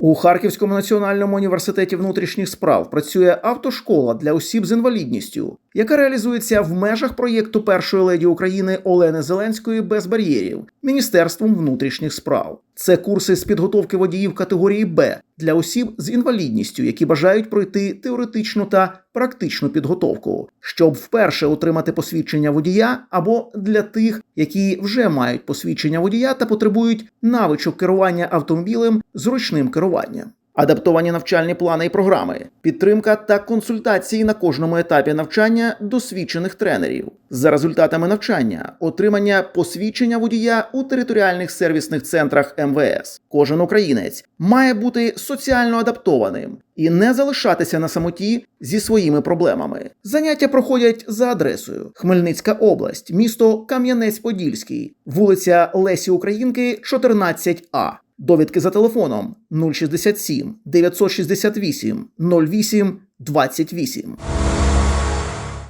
У Харківському національному університеті внутрішніх справ працює автошкола для осіб з інвалідністю, яка реалізується в межах проєкту першої леді України Олени Зеленської без бар'єрів Міністерством внутрішніх справ. Це курси з підготовки водіїв категорії Б для осіб з інвалідністю, які бажають пройти теоретичну та практичну підготовку, щоб вперше отримати посвідчення водія, або для тих, які вже мають посвідчення водія та потребують навичок керування автомобілем з ручним керуванням. Адаптовані навчальні плани і програми, підтримка та консультації на кожному етапі навчання досвідчених тренерів. За результатами навчання, отримання посвідчення водія у територіальних сервісних центрах МВС. Кожен українець має бути соціально адаптованим і не залишатися на самоті зі своїми проблемами. Заняття проходять за адресою: Хмельницька область, місто Кам'янець-Подільський, вулиця Лесі Українки, 14А. Довідки за телефоном 067 968 08 28.